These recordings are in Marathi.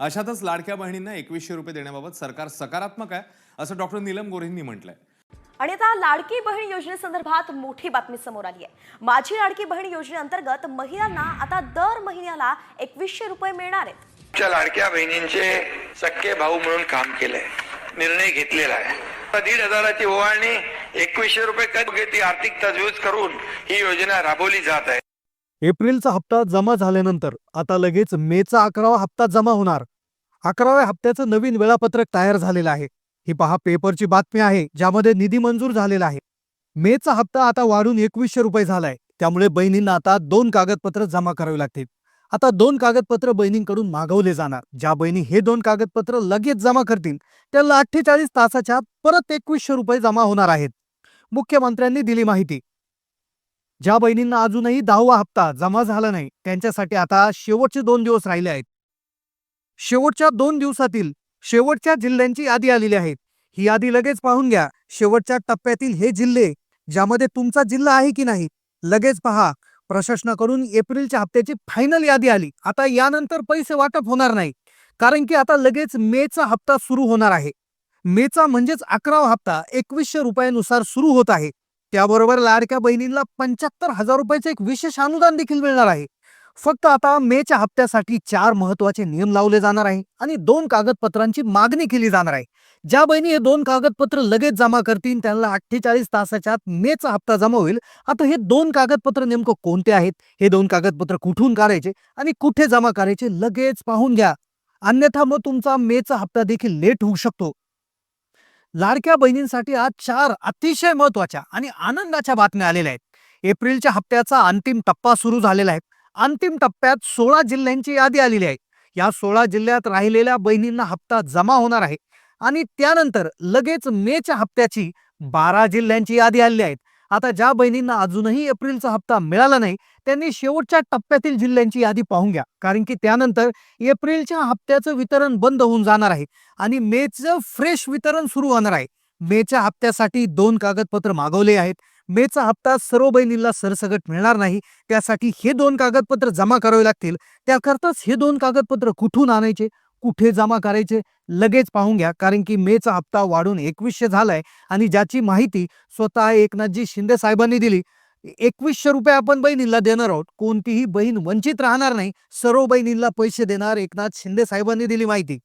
अशातच लाडक्या बहिणींना एकवीसशे रुपये देण्याबाबत सरकार सकारात्मक आहे असं डॉक्टर नीलम गोरेंनी म्हटलंय. आणि आता लाडकी बहीण योजनेसंदर्भात मोठी बातमी समोर आली आहे. माझी लाडकी बहीण योजनेअंतर्गत महिलांना आता दर महिन्याला एकवीसशे रुपये मिळणार आहेत. आमच्या लाडक्या बहिणींचे सख्खे भाऊ म्हणून काम केलंय निर्णय घेतलेला आहे. दीड हजाराची ओवाळणी एकवीसशे रुपये कधी आर्थिक तजवीज करून ही योजना राबवली जात आहे. एप्रिलचा हप्ता जमा झाल्यानंतर आता लगेच मेचा अकरावा हप्ता जमा होणार. अकराव्या हप्त्याचं नवीन वेळापत्रक तयार झालेलं आहे. ही पहा पेपरची बातमी आहे ज्यामध्ये निधी मंजूर झालेला आहे. मेचा हप्ता आता वाढून एकवीसशे रुपये झालाय. त्यामुळे बहिणींना आता दोन कागदपत्र जमा करावी लागतील. आता दोन कागदपत्र बहिणींकडून मागवले जाणार. ज्या बहिणी हे दोन कागदपत्र लगेच जमा करतील त्याला अठ्ठेचाळीस तासाच्या परत एकवीसशे रुपये जमा होणार आहेत. मुख्यमंत्र्यांनी दिली माहिती. ज्या बहिणींना अजूनही दहावा हप्ता जमा झाला नाही त्यांच्यासाठी आता शेवटचे दोन दिवस राहिले आहेत. शेवटच्या दोन दिवसातील शेवटच्या जिल्ह्यांची यादी आलेली आहे. ही यादी लगेच पाहून घ्या. शेवटच्या टप्प्यातील हे जिल्हे ज्यामध्ये तुमचा जिल्हा आहे की नाही लगेच पहा. प्रशासनाकडून एप्रिलच्या हप्त्याची फायनल यादी आली. आता यानंतर पैसे वाटप होणार नाही. कारण की आता लगेच मेचा हप्ता सुरू होणार आहे. मेचा म्हणजेच अकरावा हप्ता एकवीसशे रुपयानुसार सुरू होत आहे. त्याबरोबर लाडक्या बहिणींना पंच्याहत्तर हजार रुपयाचं एक विशेष अनुदान देखील मिळणार आहे. फक्त आता मेच्या हप्त्यासाठी चार महत्त्वाचे नियम लावले जाणार आहे आणि दोन कागदपत्रांची मागणी केली जाणार आहे. ज्या बहिणी हे दोन कागदपत्र लगेच जमा करतील त्यांना अठ्ठेचाळीस तासाच्या आत मेचा हप्ता जमा होईल. आता हे दोन कागदपत्र नेमकं कोणते आहेत? हे दोन कागदपत्र कुठून काढायचे आणि कुठे जमा करायचे? लगेच पाहून घ्या. अन्यथा मग तुमचा मेचा हप्ता देखील लेट होऊ शकतो. लाडक्या बहिणींसाठी आज चार अतिशय महत्त्वाच्या आणि आनंदाच्या बातम्या आलेल्या आहेत. एप्रिलच्या हप्त्याचा अंतिम टप्पा सुरू झालेला आहे. अंतिम टप्प्यात सोळा जिल्ह्यांची यादी आलेली आहे. या सोळा जिल्ह्यात राहिलेल्या बहिणींना हप्ता जमा होणार आहे. आणि त्यानंतर लगेच मेच्या हप्त्याची बारा जिल्ह्यांची यादी आलेली आहेत आता ज्या बहिणींना अजूनही एप्रिलचा हप्ता मिळाला नाही त्यांनी शेवटच्या टप्प्यातील जिल्ह्यांची यादी पाहून घ्या. कारण की त्यानंतर एप्रिलच्या हप्त्याचं वितरण बंद होऊन जाणार आहे आणि मेचं फ्रेश वितरण सुरू होणार आहे. मेच्या हप्त्यासाठी दोन कागदपत्र मागवले आहेत. मेचा हप्ता सर्व बहिणींना सरसगट मिळणार नाही. त्यासाठी हे दोन कागदपत्र जमा करावे लागतील. त्याकरताच हे दोन कागदपत्र कुठून आणायचे? कुठे जमा करायचे लगेच पाहून घ्या. कारण की मेचा हप्ता वाढून एकवीसशे झालाय आणि ज्याची माहिती स्वतः एकनाथजी शिंदे साहेबांनी दिली. एकवीसशे रुपये आपण बहिणींना देणार आहोत. कोणतीही बहीण वंचित राहणार नाही. सर्व बहिणींना पैसे देणार एकनाथ शिंदे साहेबांनी दिली माहिती.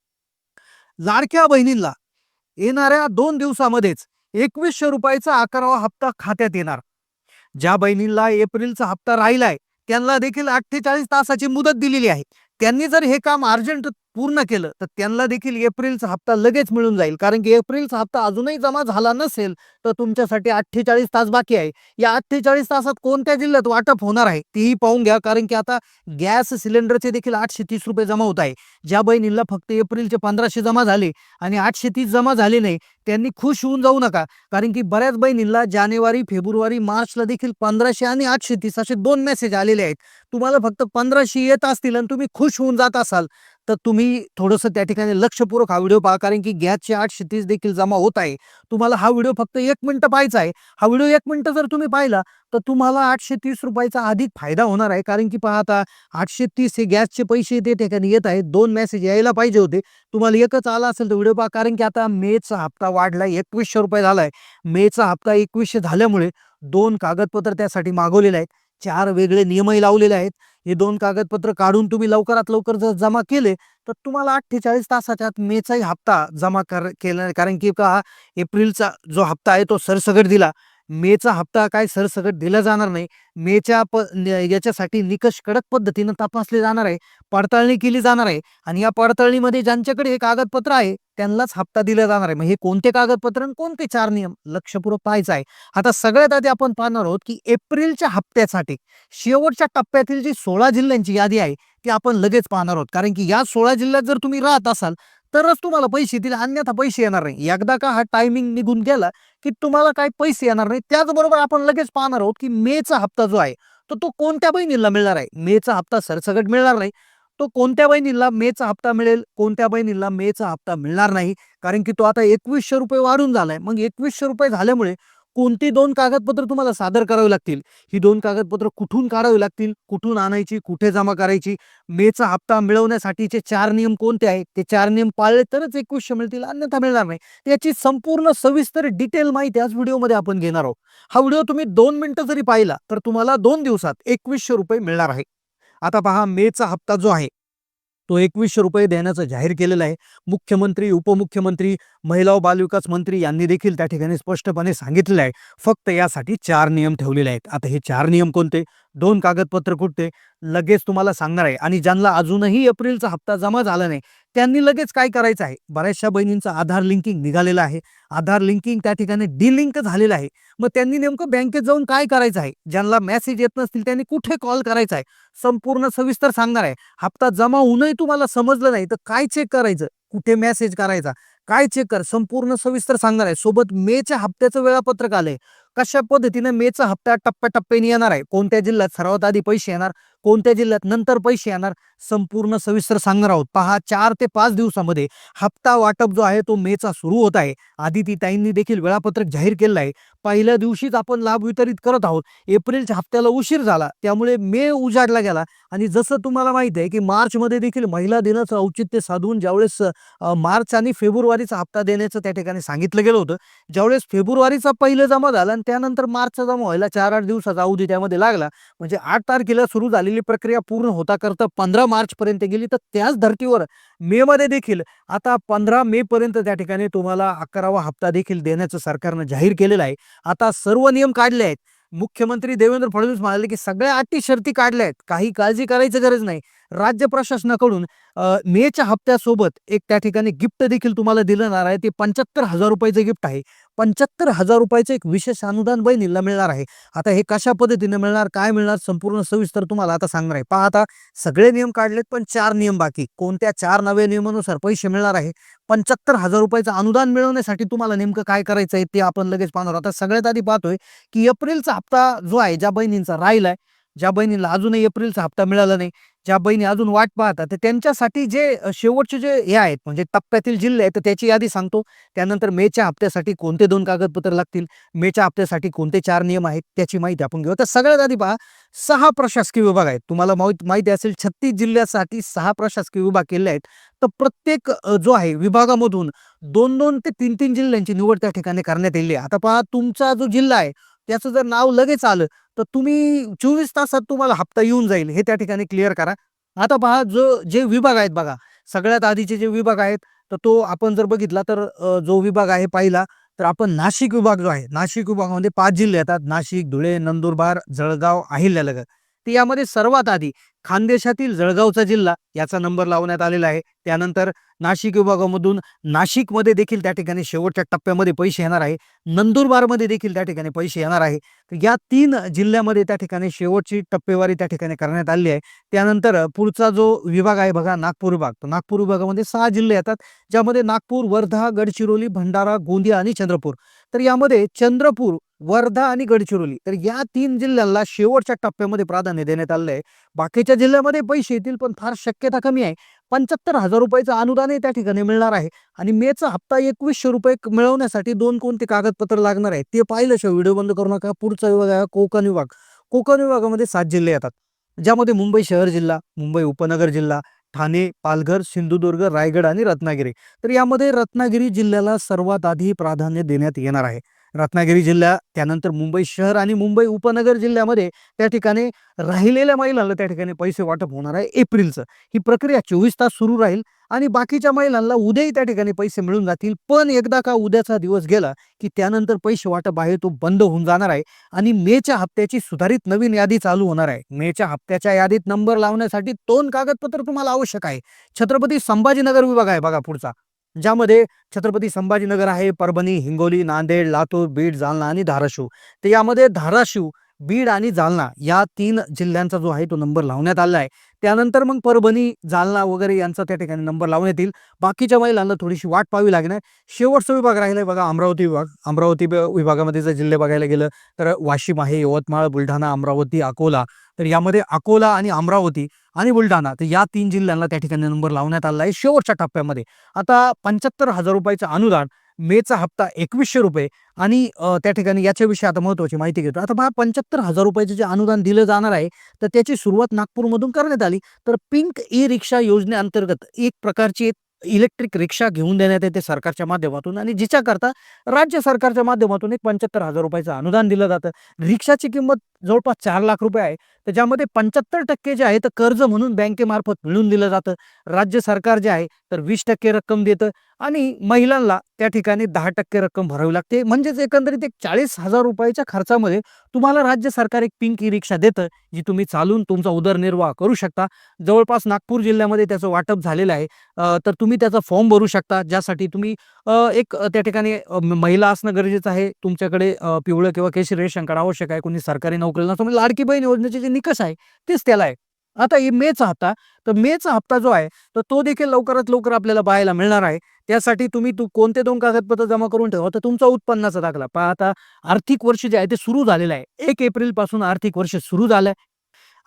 लाडक्या बहिणींना येणाऱ्या दोन दिवसामध्येच एकवीसशे रुपयाचा अकरावा हप्ता खात्यात येणार. ज्या बहिणींना एप्रिलचा हप्ता राहिलाय त्यांना देखील अठ्ठेचाळीस तासाची मुदत दिलेली आहे. त्यांनी जर हे काम अर्जंट पूर्ण केलं तर त्यांना देखील एप्रिलचा हप्ता लगेच मिळून जाईल. कारण की एप्रिलचा हप्ता अजूनही जमा झाला नसेल तर तुमच्यासाठी अठ्ठेचाळीस तास बाकी आहे. या अठ्ठेचाळीस तासात कोणत्या जिल्ह्यात वाटप होणार आहे तेही पाहून घ्या. कारण की आता गॅस सिलेंडरचे देखील आठशे तीस रुपये जमा होत आहे. ज्या बहिणीला फक्त एप्रिलचे पंधराशे जमा झाले आणि आठशे तीस जमा झाले नाही त्यांनी खुश होऊन जाऊ नका. कारण की बऱ्याच बहिणींना जानेवारी फेब्रुवारी मार्चला देखील पंधराशे आणि आठशे तीस असे दोन मेसेज आलेले आहेत. तुम्हाला फक्त पंधराशे येत असतील आणि तुम्ही खुश होऊन जात असाल. तर तुम्ही थोडंसं त्या ठिकाणी लक्षपूर्वक हा व्हिडिओ पहा कारण की गॅसचे आठशे तीस देखील जमा होत आहे. तुम्हाला हा व्हिडिओ फक्त एक मिनिटं पाहायचा आहे. हा व्हिडिओ एक मिनिटं जर तुम्ही पाहिला तर तुम्हाला आठशे तीस रुपयाचा अधिक फायदा होणार आहे. कारण की पहा आता आठशे तीस हे गॅसचे पैसे ते ठिकाणी येत आहेत. दोन मेसेज यायला पाहिजे होते. तुम्हाला एकच आला असेल तर व्हिडिओ पहा कारण की आता मेचा हप्ता वाढला एकवीसशे रुपये झालाय. मेचा हप्ता एकवीसशे झाल्यामुळे दोन कागदपत्र त्यासाठी मागवलेले आहेत. चार वेगळे नियमही लावलेले आहेत. हे दोन कागदपत्र काढून तुम्ही लवकरात लवकर जर जमा केले तर तुम्हाला अठ्ठेचाळीस तासाच्या आत मेचाही हप्ता जमा कर केला कारण की का एप्रिलचा जो हप्ता आहे तो सरसगट दिला. मेचा हप्ता काय सरसकट दिला जाणार नाही. मेच्या प याच्यासाठी निकष कडक पद्धतीनं तपासले जाणार आहे. पडताळणी केली जाणार आहे. आणि या पडताळणीमध्ये ज्यांच्याकडे हे कागदपत्र आहे त्यांनाच हप्ता दिला जाणार आहे. मग हे कोणते कागदपत्र आणि कोणते चार नियम? लक्षपूर्वक पाहायचं आहे. आता सगळ्यात आधी आपण पाहणार आहोत की एप्रिलच्या हप्त्यासाठी शेवटच्या टप्प्यातील जी सोळा जिल्ह्यांची यादी आहे ती आपण लगेच पाहणार आहोत. कारण की या सोळा जिल्ह्यात जर तुम्ही राहत असाल तरच तुम्हाला पैसे दिले अन्यथा पैसे येणार नाही. एकदा का हा टायमिंग निघून गेला की तुम्हाला काही पैसे येणार नाही त्याचबरोबर आपण लगेच पाहणार आहोत की मेचा हप्ता जो आहे तर तो कोणत्या बहिणीला मिळणार आहे? मेचा हप्ता सरसकट मिळणार नाही. तो कोणत्या बहिणीला मेचा हप्ता मिळेल? कोणत्या बहिणीला मेचा हप्ता मिळणार नाही? कारण की तो आता एकवीसशे रुपये वाढून झालाय. मग एकवीसशे रुपये झाल्यामुळे कोणती दोन कागदपत्र तुम्हाला सादर करावी लागतील? ही दोन कागदपत्र कुठून काढावी लागतील? कुठून आणायची? कुठे जमा करायची? मेचा हप्ता मिळवण्यासाठीचे चार नियम कोणते आहेत? ते चार नियम पाळले तरच एकवीसशे मिळतील अन्यथा मिळणार नाही. त्याची संपूर्ण सविस्तर डिटेल माहिती आज व्हिडिओमध्ये आपण घेणार आहोत. हा व्हिडिओ तुम्ही दोन मिनिटं जरी पाहिला तर तुम्हाला दोन दिवसात एकवीसशे रुपये मिळणार आहे. आता पहा मेचा हप्ता जो आहे तो एकवीसशे रुपये देण्याचं जाहीर केलेलं आहे. मुख्यमंत्री उपमुख्यमंत्री महिला व बालविकास मंत्री यांनी देखील त्या ठिकाणी स्पष्टपणे सांगितलेलं आहे. फक्त यासाठी चार नियम ठेवलेले आहेत. आता हे चार नियम कोणते? दोन कागदपत्र कुठते लगेच तुम्हाला सांगणार आहे. आणि ज्यांना अजूनही एप्रिलचा हप्ता जमा झाला नाही त्यांनी लगेच काय करायचं आहे? बऱ्याचशा बहिणींचं आधार लिंकिंग निघालेलं आहे. आधार लिंकिंग त्या ठिकाणी डिलिंक झालेलं आहे. मग त्यांनी नेमकं बँकेत जाऊन काय करायचं आहे? ज्यांना मेसेज येत नसतील त्यांनी कुठे कॉल करायचा आहे? संपूर्ण सविस्तर सांगणार आहे. हप्ता जमा होऊनही तुम्हाला समजलं नाही तर काय चेक करायचं? कुठे मेसेज करायचा? काय चेक कर? संपूर्ण सविस्तर सांगणार आहे. सोबत मेच्या हप्त्याचं वेळापत्रक आलंय. कशा पद्धतीनं मेचा हप्ता टप्प्याटप्प्याने येणार आहे? कोणत्या जिल्ह्यात सर्वात आधी पैसे येणार? कोणत्या जिल्ह्यात नंतर पैसे येणार? संपूर्ण सविस्तर सांगणार आहोत. पहा चार ते पाच दिवसामध्ये हप्ता वाटप जो आहे तो मेचा सुरू होत आहे. आदिती ताईंनी देखील वेळापत्रक जाहीर केलं आहे. पहिल्या दिवशीच आपण लाभ वितरित करत आहोत. एप्रिलच्या हप्त्याला उशीर झाला. त्यामुळे मे उजाडला गेला. आणि जसं तुम्हाला माहिती आहे की मार्चमध्ये देखील महिला दिनाचं औचित्य साधून ज्यावेळेस मार्च आणि फेब्रुवारीचा हप्ता देण्याचं त्या ठिकाणी सांगितलं गेलं होतं ज्यावेळेस फेब्रुवारीचा पहिलं जमा झाला आणि त्यानंतर मार्चचा जमा व्हायला चार आठ दिवसाचा अवधी त्यामध्ये लागला. म्हणजे आठ तारखेला सुरू झालेली प्रक्रिया पूर्ण होता करता पंधरा मार्च पर्यंत गेली. तर त्याच धर्तीवर मे मध्ये देखील आता पंधरा मे पर्यंत त्या ठिकाणी तुम्हाला अकरावा हप्ता देखील देण्याचं सरकारनं जाहीर केलेलं आहे. आता सर्व नियम काढले आहेत. मुख्यमंत्री देवेंद्र फडणवीस म्हणाले की सगळ्या अटी शर्ती काढल्या आहेत. काही काळजी करायची गरज नाही. राज्य प्रशासनाकडून मेच्या हप्त्यासोबत एक त्या ठिकाणी गिफ्ट देखील तुम्हाला दिलं जाणार आहे. ते पंच्याहत्तर हजार रुपयाचं गिफ्ट आहे. पंच्याहत्तर हजार रुपयाचं एक विशेष अनुदान बहिणीला मिळणार आहे. आता हे कशा पद्धतीने मिळणार काय मिळणार संपूर्ण सविस्तर तुम्हाला आता सांगणार आहे. पहा आता सगळे नियम काढलेत पण चार नियम बाकी. कोणत्या चार नव्या नियमानुसार पैसे मिळणार आहे? पंच्याहत्तर हजार रुपयाचं अनुदान मिळवण्यासाठी तुम्हाला नेमकं काय करायचं आहे ते आपण लगेच पाहणार आता सगळ्यात आधी पाहतोय की एप्रिलचा हप्ता जो आहे ज्या बहिणींचा राहिलाय ज्या बहिणीला अजूनही एप्रिलचा हप्ता मिळाला नाही ज्या बहिणी अजून वाट पाहतात तर त्यांच्यासाठी जे शेवटचे जे हे आहेत म्हणजे टप्प्यातील जिल्हे आहेत तर त्याची यादी सांगतो. त्यानंतर मेच्या हप्त्यासाठी कोणते दोन कागदपत्र लागतील मेच्या हप्त्यासाठी कोणते चार नियम आहेत त्याची माहिती आपण घेऊ. तर सगळ्यात आधी पहा सहा प्रशासकीय विभाग आहेत. तुम्हाला माहीत माहिती असेल छत्तीस जिल्ह्यासाठी सहा प्रशासकीय विभाग केले आहेत. तर प्रत्येक जो आहे विभागामधून दोन दोन ते तीन तीन जिल्ह्यांची निवड त्या ठिकाणी करण्यात येईल आता पहा तुमचा जो जिल्हा आहे त्याचं जर नाव लगेच आलं तर तुम्ही चोवीस तासात तुम्हाला हप्ता येऊन जाईल हे त्या ठिकाणी क्लिअर करा. आता पहा जो जे विभाग आहेत बघा सगळ्यात आधीचे जे विभाग आहेत तर तो आपण जर बघितला तर जो विभाग आहे पाहिला तर आपण नाशिक विभाग जो आहे नाशिक विभागामध्ये पाच जिल्हे येतात. नाशिक धुळे नंदुरबार जळगाव अहिल्यानगर. तर यामध्ये सर्वात आधी खानदेशातील जळगावचा जिल्हा याचा नंबर लावण्यात आलेला आहे. त्यानंतर नाशिक विभागामधून नाशिकमध्ये देखील त्या ठिकाणी शेवटच्या टप्प्यामध्ये पैसे येणार आहे. नंदुरबारमध्ये देखील त्या ठिकाणी पैसे येणार आहे. तर या तीन जिल्ह्यामध्ये त्या ठिकाणी शेवटची टप्पेवारी त्या ठिकाणी करण्यात आली आहे. त्यानंतर पुढचा जो विभाग आहे बघा नागपूर विभाग. तर नागपूर विभागामध्ये सहा जिल्हे येतात ज्यामध्ये नागपूर वर्धा गडचिरोली भंडारा गोंदिया आणि चंद्रपूर. तर यामध्ये चंद्रपूर वर्धा आणि गडचिरोली. तर या तीन जिल्ह्यांना शेवटच्या टप्प्यामध्ये प्राधान्य देण्यात आलं आहे बाकीच्या जिल्ह्यामध्ये पैसे येतील पण फार शक्यता कमी आहे. पंच्याहत्तर हजार रुपयाचं अनुदानही त्या ठिकाणी मिळणार आहे. आणि मेचा हप्ता एकवीसशे रुपये मिळवण्यासाठी दोन कोणते कागदपत्र लागणार आहे ते पाहिल्याशिवाय व्हिडिओ बंद करू नका. पुढचा विभाग आहे कोकण विभाग. कोकण विभागामध्ये सात जिल्हे येतात. ज्यामध्ये मुंबई शहर जिल्हा मुंबई उपनगर जिल्हा ठाणे पालघर सिंधुदुर्ग रायगड आणि रत्नागिरी. तर यामध्ये रत्नागिरी जिल्ह्याला सर्वात आधी प्राधान्य देण्यात येणार आहे. रत्नागिरी जिल्हा त्यानंतर मुंबई शहर आणि मुंबई उपनगर जिल्ह्यामध्ये त्या ठिकाणी राहिलेल्या महिलांना त्या ठिकाणी पैसे वाटप होणार आहे एप्रिलचं. ही प्रक्रिया चोवीस तास सुरू राहील आणि बाकीच्या महिलांना उद्याही त्या ठिकाणी पैसे मिळून जातील. पण एकदा का उद्याचा दिवस गेला की त्यानंतर पैसे वाटप आहे तो बंद होऊन जाणार आहे आणि मेच्या हप्त्याची सुधारित नवीन यादी चालू होणार आहे. मेच्या हप्त्याच्या यादीत नंबर लावण्यासाठी दोन कागदपत्र तुम्हाला आवश्यक आहे. छत्रपती संभाजीनगर विभाग आहे बघा पुढचा. ज्यामध्ये छत्रपती संभाजीनगर आहे परभणी हिंगोली नांदेड लातूर बीड जालना आणि धाराशिव. तर यामध्ये धाराशिव बीड आणि जालना या तीन जिल्ह्यांचा जो आहे तो नंबर लावण्यात आला आहे. त्यानंतर मग परभणी जालना वगैरे यांचा त्या ठिकाणी नंबर लावण्यात येईल बाकीच्या महिलांना थोडीशी वाट पाहावी लागणार. शेवटचा विभाग राहिला बघा अमरावती विभाग. अमरावती विभागामध्ये जर जिल्हे बघायला गेलं तर वाशिम आहे यवतमाळ बुलढाणा अमरावती अकोला. तर यामध्ये अकोला आणि अमरावती आणि बुलढाणा तर या तीन जिल्ह्यांना त्या ठिकाणी नंबर लावण्यात आला आहे शेवटच्या टप्प्यामध्ये. आता पंच्याहत्तर हजार रुपयाचं अनुदान मेचा हप्ता एकवीसशे रुपये आणि त्या ठिकाणी याच्याविषयी आता महत्त्वाची माहिती घेतो. आता पहा पंच्याहत्तर हजार रुपयाचे जे अनुदान दिलं जाणार आहे तर त्याची सुरुवात नागपूरमधून करण्यात आली. तर पिंक ई रिक्षा योजनेअंतर्गत एक प्रकारची इलेक्ट्रिक रिक्षा घेऊन देण्यात येते सरकारच्या माध्यमातून आणि जिच्याकरता राज्य सरकारच्या माध्यमातून एक पंच्याहत्तर हजार रुपयाचं अनुदान दिलं जातं. रिक्षाची किंमत जवळपास चार लाख रुपये आहे. तर ज्यामध्ये पंच्याहत्तर टक्के जे आहे तर कर्ज म्हणून बँकेमार्फत मिळून दिलं जातं. राज्य सरकार जे आहे तर वीस टक्के रक्कम देतं आणि महिलांना त्या ठिकाणी दहा टक्के रक्कम भरावी लागते. म्हणजेच एकंदरीत एक चाळीस हजार रुपयाच्या खर्चामध्ये तुम्हाला राज्य सरकार एक पिंक ई रिक्षा देतं जी तुम्ही चालून तुमचा उदरनिर्वाह करू शकता. जवळपास नागपूर जिल्ह्यामध्ये त्याचं वाटप झालेलं आहे. तर तुम्ही त्याचा फॉर्म भरू शकता ज्यासाठी तुम्ही एक त्या ठिकाणी महिला असणं गरजेचं आहे. तुमच्याकडे पिवळं किंवा केशरी रेशन कार्ड आवश्यक आहे. कोणी सरकारी नोकरीला नसतो म्हणजे लाडकी बहीण योजनेचे जे निकष आहे तेच त्याला आहे. आता हे मेचा हप्ता तर मेचा हप्ता जो आहे तर तो देखील लवकरात लवकर आपल्याला पाहायला मिळणार आहे. त्यासाठी तुम्ही तू कोणते दोन कागदपत्र जमा करून ठेवा तर तुमचा उत्पन्नाचा दाखला. पहा आता आर्थिक वर्ष जे आहे ते सुरू झालेलं आहे. एक एप्रिलपासून आर्थिक वर्ष सुरू झालंय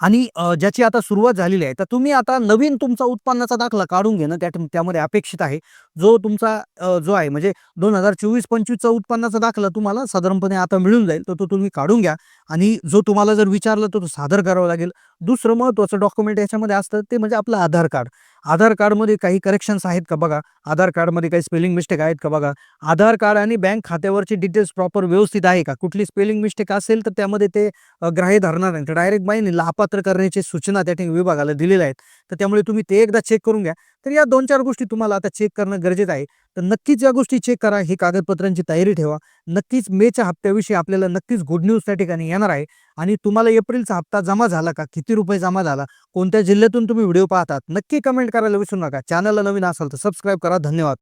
आणि ज्याची आता सुरुवात झालेली आहे तर तुम्ही आता नवीन तुमचा उत्पन्नाचा दाखला काढून घेणं त्या त्यामध्ये अपेक्षित आहे. जो तुमचा जो आहे म्हणजे दोन हजार चोवीस पंचवीसचा उत्पन्नाचा दाखला तुम्हाला साधारणपणे आता मिळून जाईल तर तो तुम्ही काढून घ्या. आणि जो तुम्हाला जर विचारलं तर तो सादर करावा लागेल. दुसरं महत्वाचं डॉक्युमेंट याच्यामध्ये असतं ते म्हणजे आपलं आधार कार्ड. आधार कार्डमध्ये काही करेक्शन्स आहेत का बघा? आधार कार्डमध्ये काही स्पेलिंग मिस्टेक आहेत का बघा? आधार कार्ड आणि बँक खात्यावरची डिटेल्स प्रॉपर व्यवस्थित आहे का? कुठली स्पेलिंग मिस्टेक असेल तर त्यामध्ये ते ग्राह्य धरणार नाही. तर डायरेक्ट बाईने लापात्र करण्याची सूचना त्या ठिकाणी विभागाला दिलेल्या आहेत. तर त्यामुळे तुम्ही ते एकदा चेक करून घ्या. तर या दोन चार गोष्टी तुम्हाला आता चेक करणं गरजेचं आहे. तर नक्कीच या गोष्टी चेक करा ही कागदपत्रांची तयारी ठेवा. नक्कीच मेच्या हप्त्याविषयी आपल्याला नक्कीच गुड न्यूज त्या ठिकाणी येणार आहे. आणि तुम्हाला एप्रिलचा हप्ता जमा झाला का? किती रुपये जमा झाला? कोणत्या जिल्ह्यातून तुम्ही व्हिडिओ पाहतात? नक्की कमेंट करायला विसरू नका. चॅनलला नवीन असाल तर सबस्क्राईब करा. धन्यवाद.